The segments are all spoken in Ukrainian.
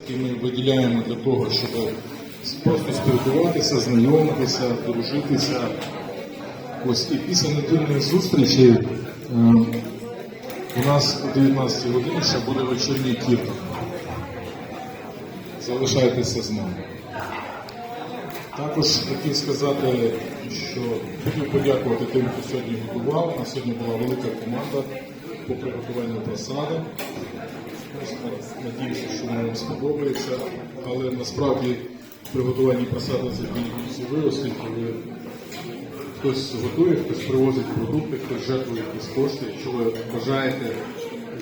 які ми виділяємо для того, щоб просто спілкуватися, знайомитися, дружитися. Ось і після недільної зустрічі е, у нас о 19 годині ще буде вечірній кіртон. Залишайтеся з нами. Також хотів сказати, що хотів подякувати тим, хто сьогодні готував. У нас сьогодні була велика команда по приготуванню просади. Надіюся, що воно вам сподобається, але насправді приготування просади це ви, оскільки ви хтось готує, хтось привозить продукти, хтось жертвує якісь кошти. Якщо ви бажаєте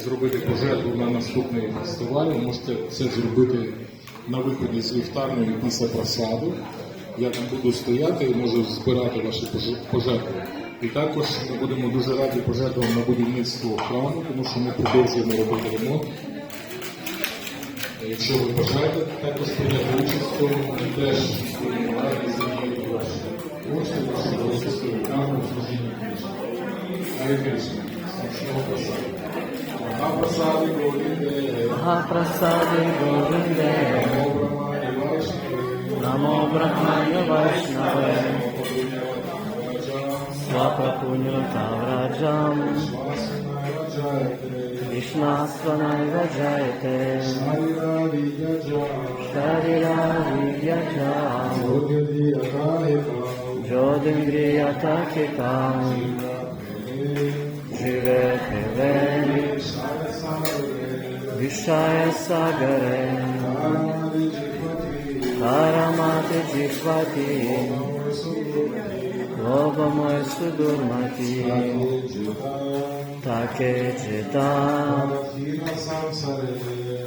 зробити пожертву на наступний фестиваль, ви можете це зробити на виході з вівтарної після просаду. Я там буду стояти і можу збирати ваші пожертви. І також ми будемо дуже раді пожертвам на будівництво храму, тому що ми продовжуємо робити ремонт. Якщо ви бажаєте також прийняти участь в цьому, і теж сприймати землі ваші кошти, ваші голоси руками, служіння Кришна. Гарі Кришна, смачного просаду. Махапрасади Говінде, Махапрасади Говінде, Намо Брахмане Вайшнаве, Намо Брахмане Вайшнаве, Свапа Пуньотавраджам, Свапа Пуньотавраджам, जायते। भीष्मास्वमेव जायते। शरीरावीर्यजा ज्योतिन्द्रियताचिता शिवे शिवे विषाय सागरे। तारमाति जिह्वति। गोपमय सुदुर्मती ताके चेता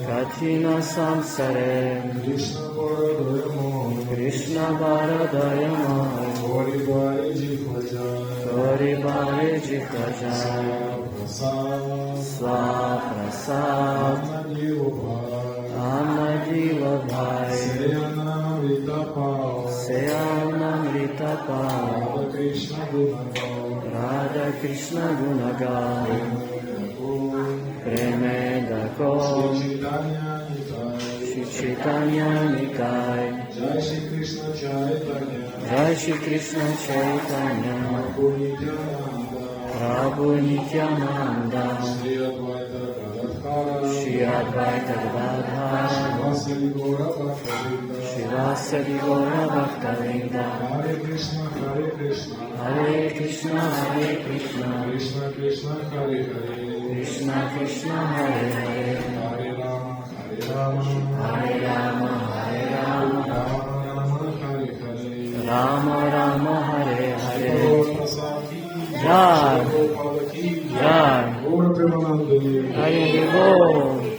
कठिन संसरे कृष्ण बार दय गौरी बारे जी खजा स्वा प्रसाद जीव भाई Gopal, Seamamrita Pal, Radha Krishna Gunagal, Radha Krishna Gunagal, Premeda Kol, Shri Chaitanya Nitai, Jai Shri Krishna Chaitanya, Jai Shri Krishna Chaitanya, Prabhu Nityananda, Prabhu Nityananda, Sri Advaita Shri Advaita Gadadhara Shivasya Digora Bhaktavinda Hare Krishna Hare Krishna Hare Krishna Hare Krishna Krishna Krishna Hare Hare Krishna Krishna Hare Hare Hare Rama Hare Rama Hare Rama Hare Rama Rama Rama Hare Hare Rama Rama Hare Hare Jai Fernando. Aí, amigo.